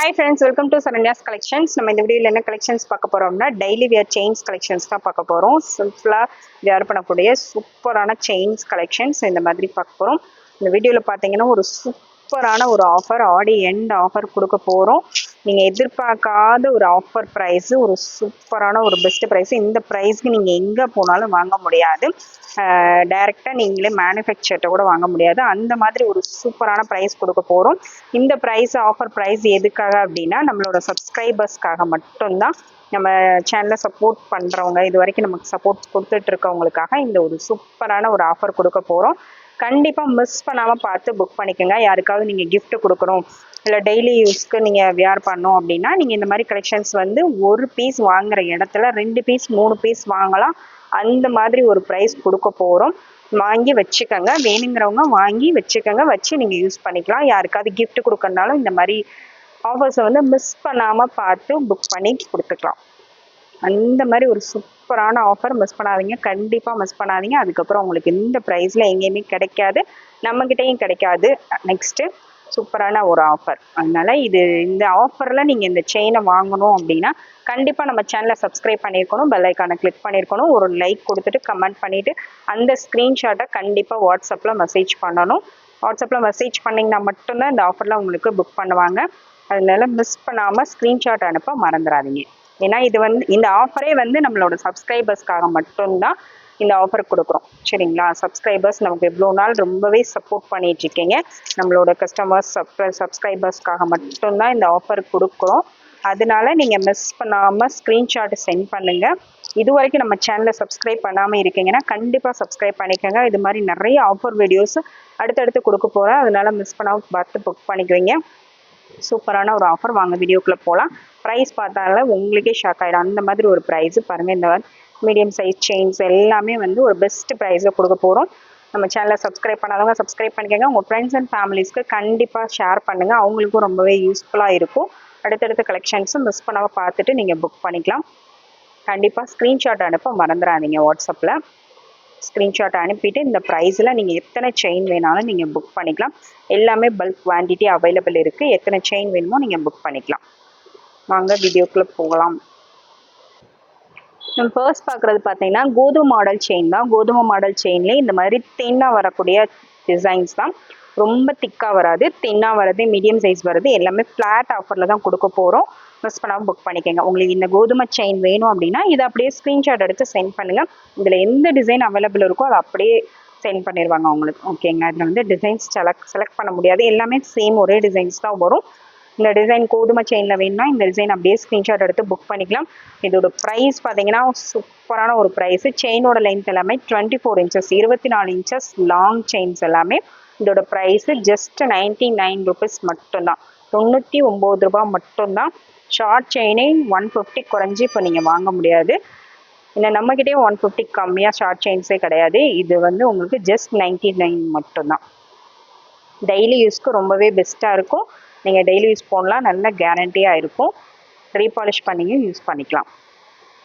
Hi friends welcome to Saranya's collections நம்ம இந்த வீடியோவில் என்ன கலெக்ஷன்ஸ் பார்க்க போகிறோம்னா டெய்லி வியர் செயின்ஸ் கலெக்ஷன்ஸ் தான் பார்க்க போகிறோம் சிம்பிளாக வியர் பண்ணக்கூடிய சூப்பரான செயின்ஸ் கலெக்ஷன்ஸ் இந்த மாதிரி பார்க்க போகிறோம் இந்த வீடியோவில் பார்த்தீங்கன்னா ஒரு சூப்பரான ஒரு ஆஃபர் ஆடி எண்ட் ஆஃபர் கொடுக்க போகிறோம் நீங்கள் எதிர்பார்க்காத ஒரு ஆஃபர் ப்ரைஸு ஒரு சூப்பரான ஒரு பெஸ்ட் ப்ரைஸ் இந்த ப்ரைஸ்க்கு நீங்கள் எங்கே போனாலும் வாங்க முடியாது. டைரெக்டாக நீங்களே மேனுஃபேக்சர்கிட்ட கூட வாங்க முடியாது. அந்த மாதிரி ஒரு சூப்பரான ப்ரைஸ் கொடுக்க போகிறோம் இந்த ப்ரைஸ் ஆஃபர் ப்ரைஸ் எதுக்காக அப்படின்னா நம்மளோட சப்ஸ்கிரைபர்ஸ்க்காக மட்டும்தான். நம்ம சேனலில் சப்போர்ட் பண்ணுறவங்க இது வரைக்கும் நமக்கு சப்போர்ட் கொடுத்துட்டு இருக்கவங்களுக்காக இந்த ஒரு சூப்பரான ஒரு ஆஃபர் கொடுக்க போகிறோம் கண்டிப்பாக மிஸ் பண்ணாமல் பார்த்து புக் பண்ணிக்கோங்க. யாருக்காவது நீங்கள் கிஃப்ட் கொடுக்கணும் இல்லை டெய்லி யூஸ்க்கு நீங்கள் வியர் பண்ணோம் அப்படின்னா நீங்கள் இந்த மாதிரி கலெக்ஷன்ஸ் வந்து ஒரு பீஸ் வாங்குற இடத்துல ரெண்டு பீஸ் மூணு பீஸ் வாங்கலாம். அந்த மாதிரி ஒரு ப்ரைஸ் கொடுக்க போகிறோம் வாங்கி வச்சுக்கோங்க. வேணுங்கிறவங்க வாங்கி வச்சுக்கோங்க. வச்சு நீங்கள் யூஸ் பண்ணிக்கலாம். யாருக்காவது கிஃப்ட் கொடுக்கறனாலும் இந்த மாதிரி ஆஃபர்ஸை வந்து மிஸ் பண்ணாமல் பார்த்து புக் பண்ணி கொடுத்துக்கலாம். அந்த மாதிரி ஒரு சூப்பரான ஆஃபர் மிஸ் பண்ணாதீங்க. கண்டிப்பாக மிஸ் பண்ணாதீங்க. அதுக்கப்புறம் உங்களுக்கு இந்த ப்ரைஸில் எங்கேயுமே கிடைக்காது. நம்மக்கிட்டேயும் கிடைக்காது. நெக்ஸ்ட்டு சூப்பரான ஒரு ஆஃபர் அதனால இது இந்த ஆஃபரில் நீங்கள் இந்த செயினை வாங்கணும் அப்படின்னா கண்டிப்பாக நம்ம சேனலை சப்ஸ்கிரைப் பண்ணியிருக்கணும். பெல் ஐக்கானை கிளிக் பண்ணியிருக்கணும். ஒரு லைக் கொடுத்துட்டு கமெண்ட் பண்ணிவிட்டு அந்த ஸ்க்ரீன்ஷாட்டை கண்டிப்பாக வாட்ஸ்அப்பில் மெசேஜ் பண்ணணும். வாட்ஸ்அப்பில் மெசேஜ் பண்ணிங்கன்னா மட்டும்தான் இந்த ஆஃபரில் உங்களுக்கு புக் பண்ணுவாங்க. அதனால மிஸ் பண்ணாமல் ஸ்க்ரீன்ஷாட் அனுப்ப மறந்துடாதீங்க. ஏன்னா இது வந்து இந்த ஆஃபரே வந்து நம்மளோட சப்ஸ்கிரைபர்ஸ்க்காக மட்டும்தான் இந்த ஆஃபர் கொடுக்குறோம். சரிங்களா? சப்ஸ்கிரைபர்ஸ் நமக்கு எவ்வளோ நாள் ரொம்பவே சப்போர்ட் பண்ணிட்டு இருக்கீங்க நம்மளோட கஸ்டமர்ஸ் சப்ஸ்கிரைபர்ஸ்க்காக மட்டும்தான் இந்த ஆஃபர் கொடுக்குறோம். அதனால நீங்கள் மிஸ் பண்ணாமல் ஸ்க்ரீன்ஷாட் சென்ட் பண்ணுங்கள் இது வரைக்கும் நம்ம சேனலை சப்ஸ்கிரைப் பண்ணாமல் இருக்கீங்கன்னா கண்டிப்பாக சப்ஸ்கிரைப் பண்ணிக்கோங்க. இது மாதிரி நிறைய ஆஃபர் வீடியோஸ் அடுத்தடுத்து கொடுக்க போகிறேன் அதனால மிஸ் பண்ணாமல் பார்த்து புக் பண்ணிக்குவீங்க. சூப்பரான ஒரு ஆஃபர் வாங்க வீடியோக்குள்ளே போகலாம் ப்ரைஸ் பார்த்தால உங்களுக்கே ஷாக் ஆகிடும் அந்த மாதிரி ஒரு ப்ரைஸு பாருங்கள் இந்த மீடியம் சைஸ் செயின்ஸ் எல்லாமே வந்து ஒரு பெஸ்ட் ப்ரைஸில் கொடுக்க போகிறோம் நம்ம சேனலை சப்ஸ்கிரைப் பண்ணாதவங்க சப்ஸ்கிரைப் பண்ணிக்கோங்க. உங்கள் ஃப்ரெண்ட்ஸ் அண்ட் ஃபேமிலிஸ்க்கு கண்டிப்பாக ஷேர் பண்ணுங்கள் அவங்களுக்கும் ரொம்பவே யூஸ்ஃபுல்லாக இருக்கும். அடுத்தடுத்த கலெக்ஷன்ஸும் மிஸ் பண்ணாமல் பார்த்துட்டு நீங்கள் புக் பண்ணிக்கலாம். கண்டிப்பாக ஸ்க்ரீன்ஷாட் அனுப்ப மறந்துடாதீங்க வாட்ஸ்அப்பில் ஸ்க்ரீன்ஷாட் அனுப்பிட்டு இந்த ப்ரைஸில் நீங்கள் எத்தனை செயின் வேணாலும் நீங்கள் புக் பண்ணிக்கலாம். எல்லாமே பல்க் குவான்டிட்டி அவைலபிள் இருக்குது எத்தனை செயின் வேணுமோ நீங்கள் புக் பண்ணிக்கலாம். வாங்க வீடியோக்குள்ளே போகலாம். நம்ம ஃபர்ஸ்ட் பார்க்குறது பார்த்தீங்கன்னா கோதுமை மாடல் செயின் தான். கோதுமை மாடல் செயின்லேயே இந்த மாதிரி தின்னாக வரக்கூடிய டிசைன்ஸ் தான். ரொம்ப திக்காக வராது. தின்னாக வர்றது மீடியம் சைஸ் வருது. எல்லாமே ஃப்ளாட் ஆஃபரில் தான் கொடுக்க போகிறோம் மிஸ் பண்ணாமல் புக் பண்ணிக்கோங்க. உங்களுக்கு இந்த கோதுமை செயின் வேணும் அப்படின்னா இதை அப்படியே ஸ்க்ரீன்ஷாட் எடுத்து சென்ட் பண்ணுங்கள் இதில் எந்த டிசைன் அவைலபிள் இருக்கோ அதை அப்படியே சென்ட் பண்ணிடுவாங்க உங்களுக்கு ஓகேங்க அதில் வந்து டிசைன்ஸ் செலக்ட் செலக்ட் பண்ண முடியாது. எல்லாமே சேம் ஒரே டிசைன்ஸ் தான் வரும். இந்த டிசைன் கோதுமை செயினில் வேணும்னா இந்த டிசைன் அப்படியே ஸ்க்ரீன்ஷாட் எடுத்து புக் பண்ணிக்கலாம். இதோட ப்ரைஸ் பார்த்தீங்கன்னா சூப்பரான ஒரு ப்ரைஸு செயினோட லென்த் எல்லாமே டுவெண்ட்டி ஃபோர் இன்ச்சஸ் இருபத்தி நாலு இன்ச்சஸ் லாங் செயின்ஸ் எல்லாமே இதோட price just ninety nine rupees மட்டும்தான். தொண்ணூற்றி ஒம்பது ரூபா மட்டும்தான். ஷார்ட் செயினே ஒன் ஃபிஃப்டி குறைஞ்சி இப்போ நீங்கள் வாங்க முடியாது. இல்லை நம்மக்கிட்டே ஒன் ஃபிஃப்டி கம்மியாக ஷார்ட் செயின்ஸே கிடையாது. இது வந்து உங்களுக்கு ஜஸ்ட் நைன்டி நைன் மட்டும்தான் டெய்லி யூஸ்க்கு ரொம்பவே பெஸ்ட்டாக இருக்கும். நீங்கள் டெய்லி யூஸ் போடலாம். நல்ல கேரண்டியாக இருக்கும். ரீபாலிஷ் பண்ணியும் யூஸ் பண்ணிக்கலாம்.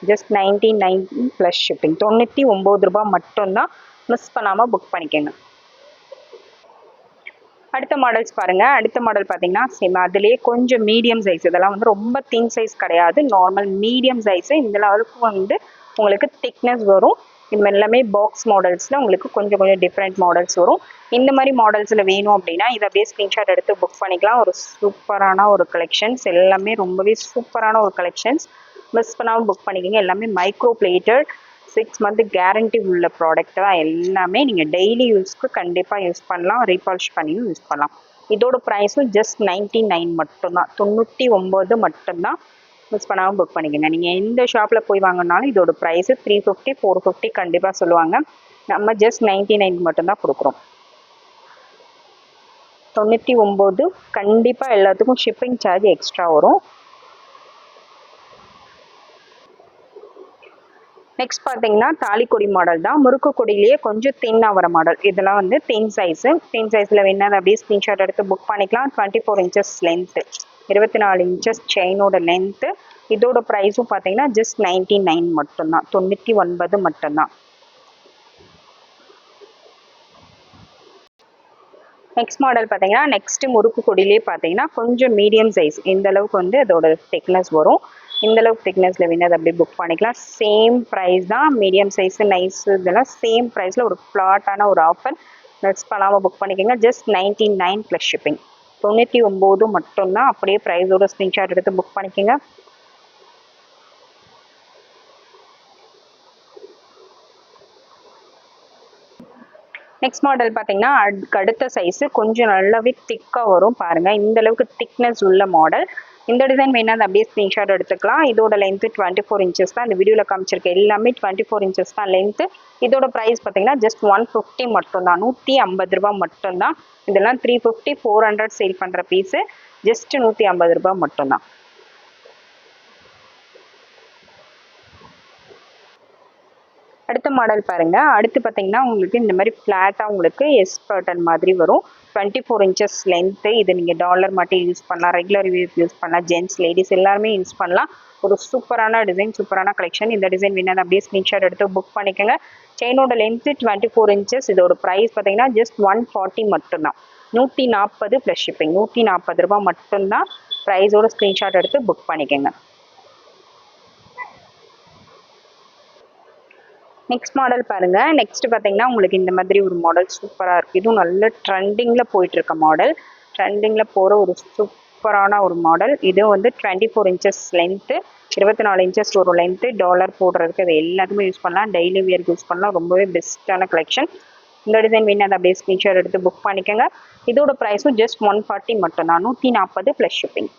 Just ninety nine plus shipping தொண்ணூற்றி ஒம்பது ரூபாய் மட்டும்தான். மிஸ் பண்ணாமல் புக் பண்ணிக்கோங்க. அடுத்த மாடல்ஸ் பாருங்கள் அடுத்த மாடல் பார்த்தீங்கன்னா சேம் அதுலேயே கொஞ்சம் மீடியம் சைஸ் இதெல்லாம் வந்து ரொம்ப தின் சைஸ் கிடையாது. நார்மல் மீடியம் சைஸு இந்த லெவலுக்கு வந்து உங்களுக்கு திக்னஸ் வரும். இது மாதிரி எல்லாமே பாக்ஸ் மாடல்ஸில் உங்களுக்கு கொஞ்சம் கொஞ்சம் டிஃப்ரெண்ட் மாடல்ஸ் வரும். இந்த மாதிரி மாடல்ஸில் வேணும் அப்படின்னா இதை அப்படியே ஸ்க்ரீன்ஷாட் எடுத்து புக் பண்ணிக்கலாம். ஒரு சூப்பரான ஒரு கலெக்ஷன்ஸ் எல்லாமே ரொம்பவே சூப்பரான ஒரு கலெக்ஷன்ஸ் மிஸ் பண்ணாமல் புக் பண்ணிக்கோங்க. எல்லாமே micro plated six month guarantee உள்ள ப்ராடக்ட் தான் எல்லாமே நீங்கள் டெய்லி யூஸ்க்கு கண்டிப்பாக யூஸ் பண்ணலாம் ரீபாலிஷ் பண்ணியும் யூஸ் பண்ணலாம். இதோட ப்ரைஸும் ஜஸ்ட் நைன்டி நைன் மட்டும்தான். தொண்ணூற்றி ஒம்பது மட்டும்தான் மிஸ் பண்ணாமல் புக் பண்ணிக்கோங்க. நீங்கள் எந்த ஷாப்பில் போய் வாங்கினாலும் இதோட price three fifty four fifty கண்டிப்பாக சொல்லுவாங்க. நம்ம ஜஸ்ட் நைன்டி நைன் மட்டும்தான் கொடுக்குறோம். தொண்ணூற்றி ஒம்பது கண்டிப்பாக எல்லாத்துக்கும் ஷிப்பிங் சார்ஜ் எக்ஸ்ட்ரா வரும். நெக்ஸ்ட் பார்த்தீங்கன்னா தாலிக்கொடி மாடல் தான். முறுக்கு கொடியிலேயே கொஞ்சம் தின்னாக வர மாடல் இதெல்லாம் வந்து தின் சைஸு தின் சைஸில் வேணா அப்படியே ஸ்க்ரீன்ஷாட் எடுத்து புக் பண்ணிக்கலாம். டுவெண்ட்டி ஃபோர் இன்ச்சஸ் லென்த்து இருபத்தி நாலு இன்ச்சஸ் செயினோட லென்த்து இதோட ப்ரைஸும் பார்த்தீங்கன்னா ஜஸ்ட் நைன்டி நைன் மட்டும்தான். தொண்ணூற்றி ஒன்பது மட்டும்தான். நெக்ஸ்ட் மாடல் பார்த்தீங்கன்னா நெக்ஸ்ட் முறுக்கு கொடியிலே பார்த்தீங்கன்னா கொஞ்சம் மீடியம் சைஸ் இந்த அளவுக்கு வந்து அதோட திக்னஸ் வரும். இந்த அளவுக்கு திக்னஸில் வேணும் அதை அப்படியே புக் பண்ணிக்கலாம். சேம் ப்ரைஸ் தான் மீடியம் சைஸு நைஸ் இதெல்லாம் சேம் ப்ரைஸில் ஒரு ஃப்ளாட்டான ஒரு ஆஃபர் மிஸ் பண்ணாமல் புக் பண்ணிக்கோங்க. Just ninety nine plus shipping தொண்ணூற்றி ஒம்பது மட்டும்தான். அப்படியே ப்ரைஸோட ஸ்க்ரீன்ஷாட் எடுத்து புக் பண்ணிக்கோங்க. நெக்ஸ்ட் மாடல் பார்த்தீங்கன்னா அடுத்த சைஸு கொஞ்சம் நல்லாவே திக்காக வரும் பாருங்கள் இந்த அளவுக்கு திக்னஸ் உள்ள மாடல் இந்த டிசைன் வேணால் அதை அப்படியே ஸ்க்ரீன்ஷாட் எடுத்துக்கலாம். இதோட லென்த்து டுவெண்ட்டி ஃபோர் இன்ச்சஸ் தான். இந்த வீடியோவில் காமிச்சிருக்க எல்லாமே டுவெண்ட்டி ஃபோர் இன்ச்சஸ் தான் லென்த்து இதோட ப்ரைஸ் பார்த்தீங்கன்னா ஜஸ்ட் ஒன் ஃபிஃப்டி மட்டும்தான். நூற்றி ஐம்பது ரூபா மட்டும்தான். இதெல்லாம் three fifty four hundred sale பண்ணுற பீஸு ஜஸ்ட் நூற்றி ஐம்பது ரூபா மட்டும்தான். அடுத்த மாடல் பாருங்க. அடுத்து பார்த்தீங்கன்னா உங்களுக்கு இந்த மாதிரி ஃப்ளாட்டாக உங்களுக்கு எஸ் பட்டன் மாதிரி வரும். டுவெண்ட்டி ஃபோர் இன்ச்சஸ் லென்த்து இது நீங்கள் டாலர் மட்டும் யூஸ் பண்ணலாம். ரெகுலர் யூஸ் பண்ணலாம். ஜென்ட்ஸ் லேடிஸ் எல்லாருமே யூஸ் பண்ணலாம். ஒரு சூப்பரான டிசைன் சூப்பரான கலெக்ஷன் இந்த டிசைன் வேணும் அப்படியே ஸ்க்ரீன்ஷாட் எடுத்து புக் பண்ணிக்கோங்க. செயினோட லென்த்து டுவெண்ட்டி ஃபோர் இன்ச்சஸ் இதோட ப்ரைஸ் பார்த்தீங்கன்னா ஜஸ்ட் ஒன் ஃபார்ட்டி மட்டும்தான். நூற்றி நாற்பது ப்ளஸ் ஷிப்பிங் நூற்றி நாற்பது ரூபா மட்டும்தான் ப்ரைஸோட ஸ்க்ரீன்ஷாட் எடுத்து புக் பண்ணிக்கோங்க. நெக்ஸ்ட் மாடல் பாருங்க. நெக்ஸ்ட் பார்த்தீங்கன்னா உங்களுக்கு இந்த மாதிரி ஒரு மாடல் சூப்பராக இருக்குது இதுவும் நல்ல ட்ரெண்டிங்கில் போயிட்டு இருக்க மாடல் ட்ரெண்டிங்கில் போகிற ஒரு சூப்பரான ஒரு மாடல் இது வந்து டுவெண்ட்டி ஃபோர் இன்ச்சஸ் லென்த்து இருபத்தி நாலு இன்ச்சஸ் ஒரு லென்த்து டாலர் போடுறதுக்கு அது எல்லாத்துக்குமே யூஸ் பண்ணலாம். டெய்லி வியருக்கு யூஸ் பண்ணலாம். ரொம்பவே பெஸ்ட்டான கலெக்ஷன் இந்த டிசைன் வேணும் அதை அப்படியே ஸ்க்ரீன்ஷாட் எடுத்து புக் பண்ணிக்கோங்க. இதோட ப்ரைஸும் ஜஸ்ட் ஒன் ஃபார்ட்டி மட்டும்தான் நூற்றி நாற்பது ப்ளஸ் ஷிப்பிங்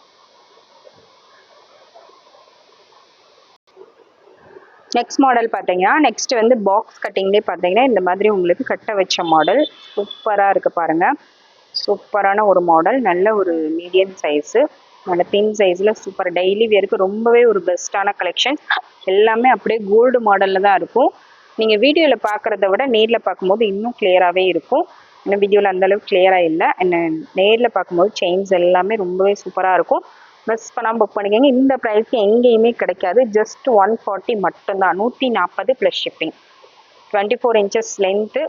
நெக்ஸ்ட் மாடல் பார்த்தீங்கன்னா நெக்ஸ்ட் வந்து பாக்ஸ் கட்டிங்லேயே பார்த்தீங்கன்னா இந்த மாதிரி உங்களுக்கு கட்ட வச்ச மாடல் சூப்பராக இருக்குது பாருங்கள் சூப்பரான ஒரு மாடல் நல்ல ஒரு மீடியம் சைஸு நல்ல தின் சைஸில் சூப்பர் டெய்லி வேருக்கு ரொம்பவே ஒரு பெஸ்ட்டான கலெக்ஷன் எல்லாமே அப்படியே கோல்டு மாடலில் தான் இருக்கும். நீங்கள் வீடியோவில் பார்க்குறத விட நேரில் பார்க்கும்போது இன்னும் கிளியராகவே இருக்கும். இன்னும் வீடியோவில் அந்தளவுக்கு கிளியராக இல்லை. என்ன நேரில் பார்க்கும்போது செயின்ஸ் எல்லாமே ரொம்பவே சூப்பராக இருக்கும். மிஸ் பண்ணாமல் புக் பண்ணிக்கோங்க. இந்த ப்ரைஸ்க்கு எங்கேயுமே கிடைக்காது. ஜஸ்ட் ஒன் ஃபார்ட்டி மட்டும்தான். நூற்றி நாற்பது plus shipping twenty four inches length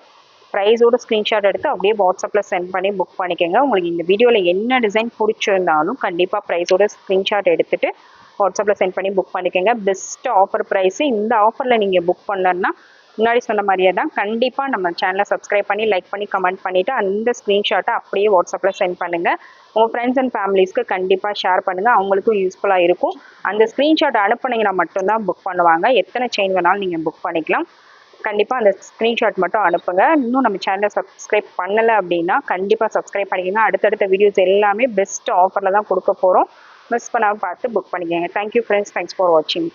ப்ரைஸோட screenshot எடுத்து அப்படியே வாட்ஸ்அப்பில் சென்ட் பண்ணி புக் பண்ணிக்கோங்க. உங்களுக்கு இந்த வீடியோவில் என்ன டிசைன் பிடிச்சிருந்தாலும் கண்டிப்பாக ப்ரைஸோட ஸ்க்ரீன்ஷாட் எடுத்துகிட்டு வாட்ஸ்அப்பில் சென்ட் பண்ணி புக் பண்ணிக்கோங்க. பெஸ்ட் ஆஃபர் ப்ரைஸு இந்த ஆஃபரில் நீங்கள் புக் பண்ணலன்னா முன்னாடி சொன்ன மாதிரியே தான். கண்டிப்பாக நம்ம சேனலை சப்ஸ்கிரைப் பண்ணி லைக் பண்ணி கமெண்ட் பண்ணிவிட்டு அந்த ஸ்க்ரீன்ஷாட்டை அப்படியே வாட்ஸ்அப்பில் சென்ட் பண்ணுங்கள் உங்கள் ஃப்ரெண்ட்ஸ் அண்ட் ஃபேமிலிஸ்க்கு கண்டிப்பாக ஷேர் பண்ணுங்கள் அவங்களுக்கும் யூஸ்ஃபுல்லாக இருக்கும். அந்த ஸ்க்ரீன்ஷாட் அனுப்புனீங்கன்னா மட்டும்தான் புக் பண்ணுவாங்க. எத்தனை செயின் வேணாலும் நீங்கள் புக் பண்ணிக்கலாம். கண்டிப்பாக அந்த ஸ்க்ரீன்ஷாட் மட்டும் அனுப்புங்க. இன்னும் நம்ம சேனலை சப்ஸ்கிரைப் பண்ணலை அப்படின்னா கண்டிப்பாக சப்ஸ்கிரைப் பண்ணிக்கோங்க. அடுத்தடுத்த வீடியோஸ் எல்லாமே பெஸ்ட் ஆஃபரில் தான் கொடுக்க போகிறோம் மிஸ் பண்ணாமல் பார்த்து புக் பண்ணிக்கோங்க. தேங்க்யூ ஃப்ரெண்ட்ஸ் தேங்க்ஸ் ஃபார் வாட்சிங்